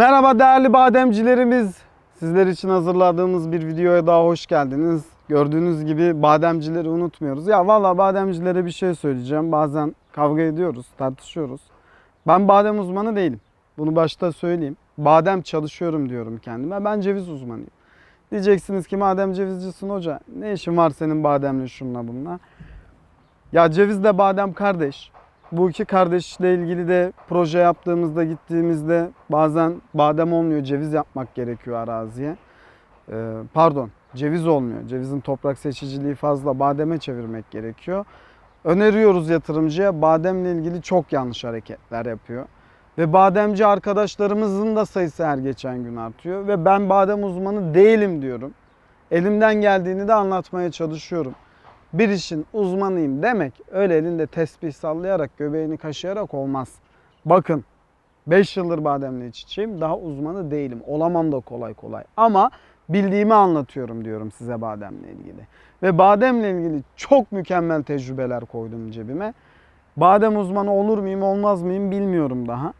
Merhaba değerli bademcilerimiz. Sizler için hazırladığımız bir videoya daha hoş geldiniz. Gördüğünüz gibi bademcileri unutmuyoruz. Ya valla bademcilere bir şey söyleyeceğim. Bazen kavga ediyoruz, tartışıyoruz. Ben badem uzmanı değilim. Bunu başta söyleyeyim. Badem çalışıyorum diyorum kendime. Ben ceviz uzmanıyım. Diyeceksiniz ki madem cevizcisin hoca ne işin var senin bademle şunla bununla. Ya cevizle badem kardeş. Bu iki kardeşle ilgili de proje yaptığımızda gittiğimizde bazen badem olmuyor ceviz yapmak gerekiyor araziye. Ee, pardon ceviz olmuyor. Cevizin toprak seçiciliği fazla bademe çevirmek gerekiyor. Öneriyoruz yatırımcıya bademle ilgili çok yanlış hareketler yapıyor. Ve bademci arkadaşlarımızın da sayısı her geçen gün artıyor. Ve ben badem uzmanı değilim diyorum. Elimden geldiğini de anlatmaya çalışıyorum bir işin uzmanıyım demek öyle elinde tesbih sallayarak göbeğini kaşıyarak olmaz. Bakın 5 yıldır bademle iç daha uzmanı değilim. Olamam da kolay kolay ama bildiğimi anlatıyorum diyorum size bademle ilgili. Ve bademle ilgili çok mükemmel tecrübeler koydum cebime. Badem uzmanı olur muyum olmaz mıyım bilmiyorum daha.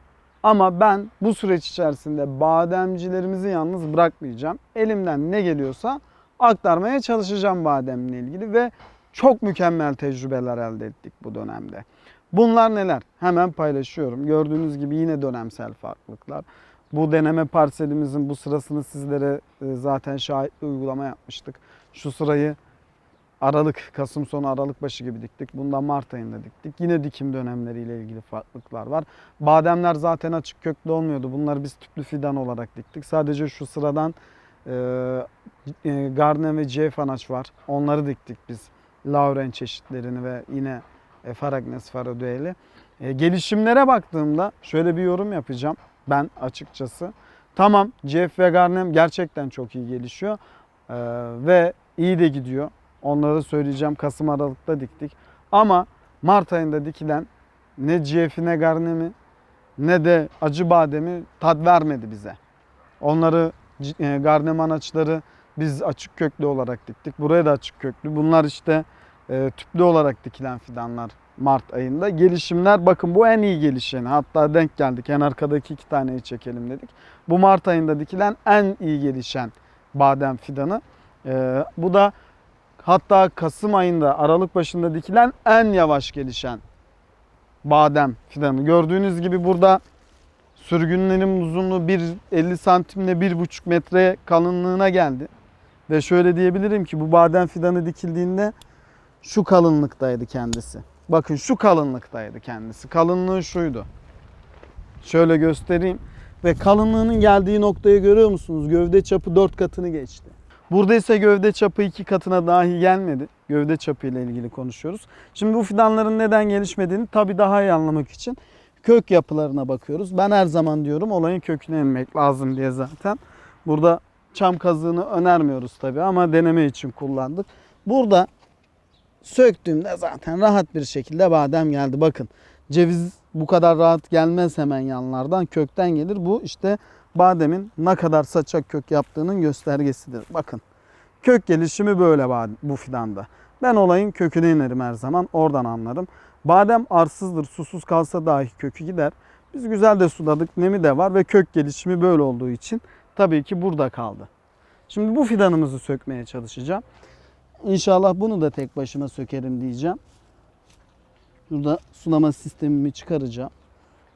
Ama ben bu süreç içerisinde bademcilerimizi yalnız bırakmayacağım. Elimden ne geliyorsa aktarmaya çalışacağım bademle ilgili ve çok mükemmel tecrübeler elde ettik bu dönemde. Bunlar neler? Hemen paylaşıyorum. Gördüğünüz gibi yine dönemsel farklılıklar. Bu deneme parselimizin bu sırasını sizlere e, zaten şahitli uygulama yapmıştık. Şu sırayı Aralık, Kasım sonu Aralık başı gibi diktik. Bundan Mart ayında diktik. Yine dikim dönemleriyle ilgili farklılıklar var. Bademler zaten açık köklü olmuyordu. Bunları biz tüplü fidan olarak diktik. Sadece şu sıradan e, e, Garden ve C fanaç var. Onları diktik biz. Lauren çeşitlerini ve yine e, Faragnes Faradueli. E, gelişimlere baktığımda şöyle bir yorum yapacağım ben açıkçası. Tamam Jeff ve Garnem gerçekten çok iyi gelişiyor E, ve iyi de gidiyor. Onları söyleyeceğim Kasım Aralık'ta diktik. Ama Mart ayında dikilen ne Jeff'i ne Garnem'i ne de acı bademi tat vermedi bize. Onları e, Garnem anaçları biz açık köklü olarak diktik. Buraya da açık köklü. Bunlar işte e, tüplü olarak dikilen fidanlar Mart ayında. Gelişimler bakın bu en iyi gelişeni. Hatta denk geldik. En arkadaki iki taneyi çekelim dedik. Bu Mart ayında dikilen en iyi gelişen badem fidanı. E, bu da hatta Kasım ayında Aralık başında dikilen en yavaş gelişen badem fidanı. Gördüğünüz gibi burada sürgünlerin uzunluğu 1.50 santimle 1.5 metre kalınlığına geldi. Ve şöyle diyebilirim ki bu badem fidanı dikildiğinde şu kalınlıktaydı kendisi. Bakın şu kalınlıktaydı kendisi. Kalınlığı şuydu. Şöyle göstereyim. Ve kalınlığının geldiği noktayı görüyor musunuz? Gövde çapı 4 katını geçti. Burada ise gövde çapı 2 katına dahi gelmedi. Gövde çapı ile ilgili konuşuyoruz. Şimdi bu fidanların neden gelişmediğini tabii daha iyi anlamak için kök yapılarına bakıyoruz. Ben her zaman diyorum olayın köküne inmek lazım diye zaten. Burada çam kazığını önermiyoruz tabii ama deneme için kullandık. Burada söktüğümde zaten rahat bir şekilde badem geldi. Bakın ceviz bu kadar rahat gelmez hemen yanlardan kökten gelir. Bu işte bademin ne kadar saçak kök yaptığının göstergesidir. Bakın kök gelişimi böyle bu fidanda. Ben olayın köküne inerim her zaman oradan anlarım. Badem arsızdır susuz kalsa dahi kökü gider. Biz güzel de suladık nemi de var ve kök gelişimi böyle olduğu için tabii ki burada kaldı. Şimdi bu fidanımızı sökmeye çalışacağım. İnşallah bunu da tek başıma sökerim diyeceğim. Burada sulama sistemimi çıkaracağım.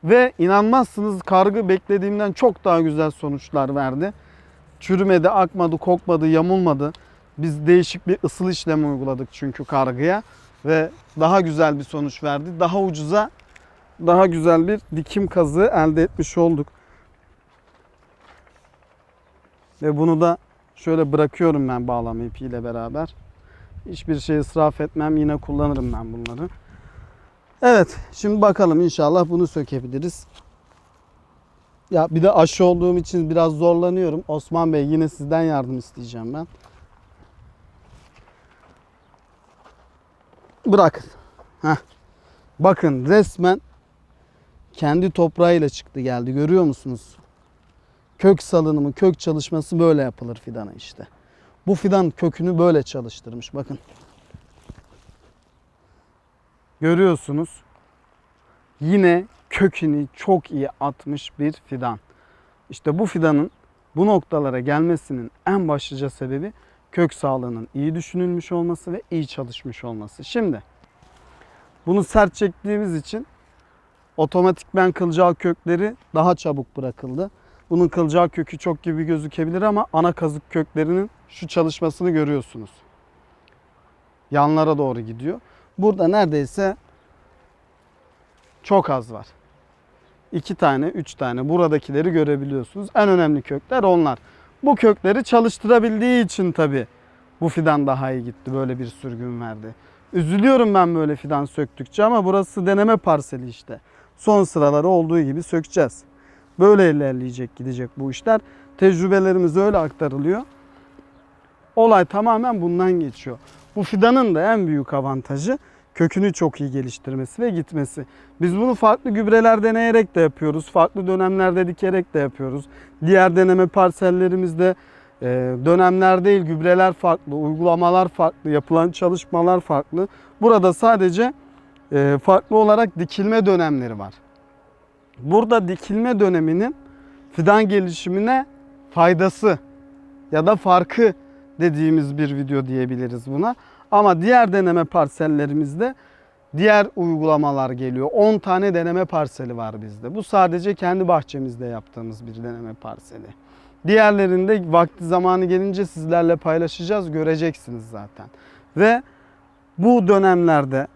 Ve inanmazsınız kargı beklediğimden çok daha güzel sonuçlar verdi. Çürümedi, akmadı, kokmadı, yamulmadı. Biz değişik bir ısıl işlemi uyguladık çünkü kargıya. Ve daha güzel bir sonuç verdi. Daha ucuza daha güzel bir dikim kazığı elde etmiş olduk. Ve bunu da şöyle bırakıyorum ben bağlama ipiyle beraber. Hiçbir şey israf etmem. Yine kullanırım ben bunları. Evet. Şimdi bakalım inşallah bunu sökebiliriz. Ya bir de aşı olduğum için biraz zorlanıyorum. Osman Bey yine sizden yardım isteyeceğim ben. Bırakın. Heh. Bakın resmen kendi toprağıyla çıktı geldi. Görüyor musunuz? Kök salınımı, kök çalışması böyle yapılır fidana işte. Bu fidan kökünü böyle çalıştırmış. Bakın. Görüyorsunuz. Yine kökünü çok iyi atmış bir fidan. İşte bu fidanın bu noktalara gelmesinin en başlıca sebebi kök sağlığının iyi düşünülmüş olması ve iyi çalışmış olması. Şimdi bunu sert çektiğimiz için otomatikmen kılcal kökleri daha çabuk bırakıldı. Bunun kılcal kökü çok gibi gözükebilir ama ana kazık köklerinin şu çalışmasını görüyorsunuz. Yanlara doğru gidiyor. Burada neredeyse çok az var. İki tane, üç tane buradakileri görebiliyorsunuz. En önemli kökler onlar. Bu kökleri çalıştırabildiği için tabii bu fidan daha iyi gitti. Böyle bir sürgün verdi. Üzülüyorum ben böyle fidan söktükçe ama burası deneme parseli işte. Son sıraları olduğu gibi sökeceğiz. Böyle ilerleyecek gidecek bu işler. Tecrübelerimiz öyle aktarılıyor. Olay tamamen bundan geçiyor. Bu fidanın da en büyük avantajı kökünü çok iyi geliştirmesi ve gitmesi. Biz bunu farklı gübreler deneyerek de yapıyoruz. Farklı dönemlerde dikerek de yapıyoruz. Diğer deneme parsellerimizde e, dönemler değil gübreler farklı, uygulamalar farklı, yapılan çalışmalar farklı. Burada sadece e, farklı olarak dikilme dönemleri var. Burada dikilme döneminin fidan gelişimine faydası ya da farkı dediğimiz bir video diyebiliriz buna. Ama diğer deneme parsellerimizde diğer uygulamalar geliyor. 10 tane deneme parseli var bizde. Bu sadece kendi bahçemizde yaptığımız bir deneme parseli. Diğerlerinde vakti zamanı gelince sizlerle paylaşacağız. Göreceksiniz zaten. Ve bu dönemlerde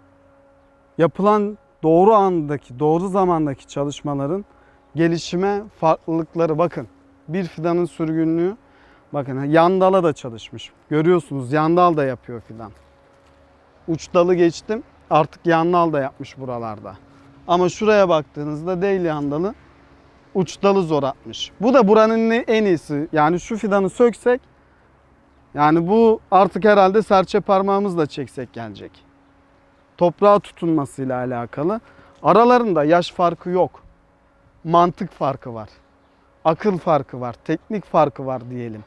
yapılan doğru andaki, doğru zamandaki çalışmaların gelişime farklılıkları bakın. Bir fidanın sürgünlüğü bakın yan dala da çalışmış. Görüyorsunuz yan dal da yapıyor fidan. Uç dalı geçtim. Artık yan dal da yapmış buralarda. Ama şuraya baktığınızda değil yan dalı. Uç dalı zor atmış. Bu da buranın en iyisi. Yani şu fidanı söksek yani bu artık herhalde serçe parmağımızla çeksek gelecek. Toprağa tutunmasıyla alakalı. Aralarında yaş farkı yok. Mantık farkı var. Akıl farkı var. Teknik farkı var diyelim.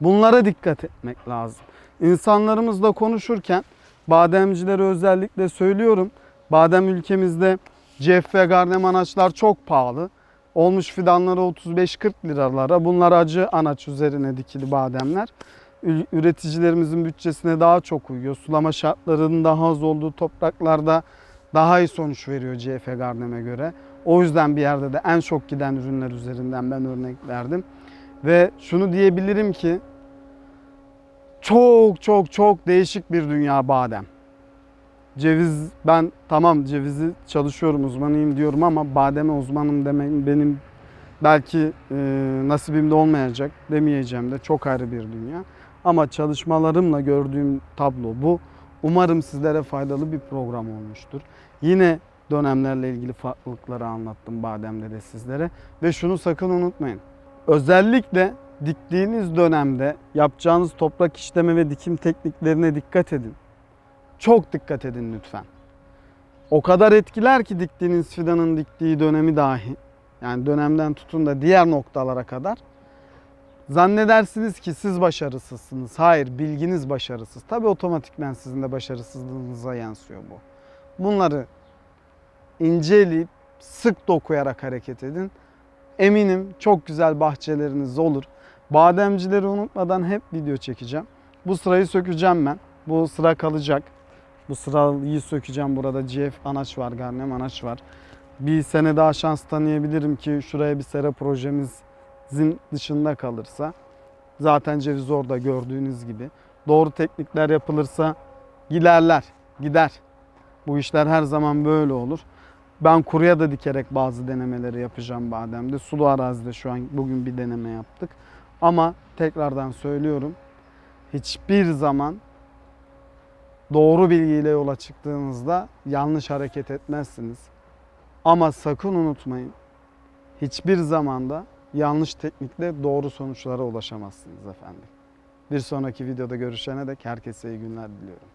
Bunlara dikkat etmek lazım. İnsanlarımızla konuşurken bademcilere özellikle söylüyorum. Badem ülkemizde cef ve garnem anaçlar çok pahalı. Olmuş fidanları 35-40 liralara. Bunlar acı anaç üzerine dikili bademler. Üreticilerimizin bütçesine daha çok uyuyor. Sulama şartlarının daha az olduğu topraklarda daha iyi sonuç veriyor CF Garnem'e göre. O yüzden bir yerde de en çok giden ürünler üzerinden ben örnek verdim. Ve şunu diyebilirim ki çok çok çok değişik bir dünya badem. Ceviz ben tamam cevizi çalışıyorum uzmanıyım diyorum ama bademe uzmanım demek benim belki e, nasibimde olmayacak demeyeceğim de çok ayrı bir dünya. Ama çalışmalarımla gördüğüm tablo bu. Umarım sizlere faydalı bir program olmuştur. Yine dönemlerle ilgili farklılıkları anlattım bademde de sizlere. Ve şunu sakın unutmayın. Özellikle diktiğiniz dönemde yapacağınız toprak işleme ve dikim tekniklerine dikkat edin. Çok dikkat edin lütfen. O kadar etkiler ki diktiğiniz fidanın diktiği dönemi dahi. Yani dönemden tutun da diğer noktalara kadar. Zannedersiniz ki siz başarısızsınız. Hayır, bilginiz başarısız. Tabii otomatikmen sizin de başarısızlığınıza yansıyor bu. Bunları inceleyip sık dokuyarak hareket edin. Eminim çok güzel bahçeleriniz olur. Bademcileri unutmadan hep video çekeceğim. Bu sırayı sökeceğim ben. Bu sıra kalacak. Bu sırayı sökeceğim. Burada GF anaç var, Garnem anaç var. Bir sene daha şans tanıyabilirim ki şuraya bir sera projemizin dışında kalırsa. Zaten ceviz orada gördüğünüz gibi. Doğru teknikler yapılırsa giderler, gider. Bu işler her zaman böyle olur. Ben kuruya da dikerek bazı denemeleri yapacağım bademde. Sulu arazide şu an bugün bir deneme yaptık. Ama tekrardan söylüyorum. Hiçbir zaman doğru bilgiyle yola çıktığınızda yanlış hareket etmezsiniz. Ama sakın unutmayın. Hiçbir zamanda yanlış teknikle doğru sonuçlara ulaşamazsınız efendim. Bir sonraki videoda görüşene dek herkese iyi günler diliyorum.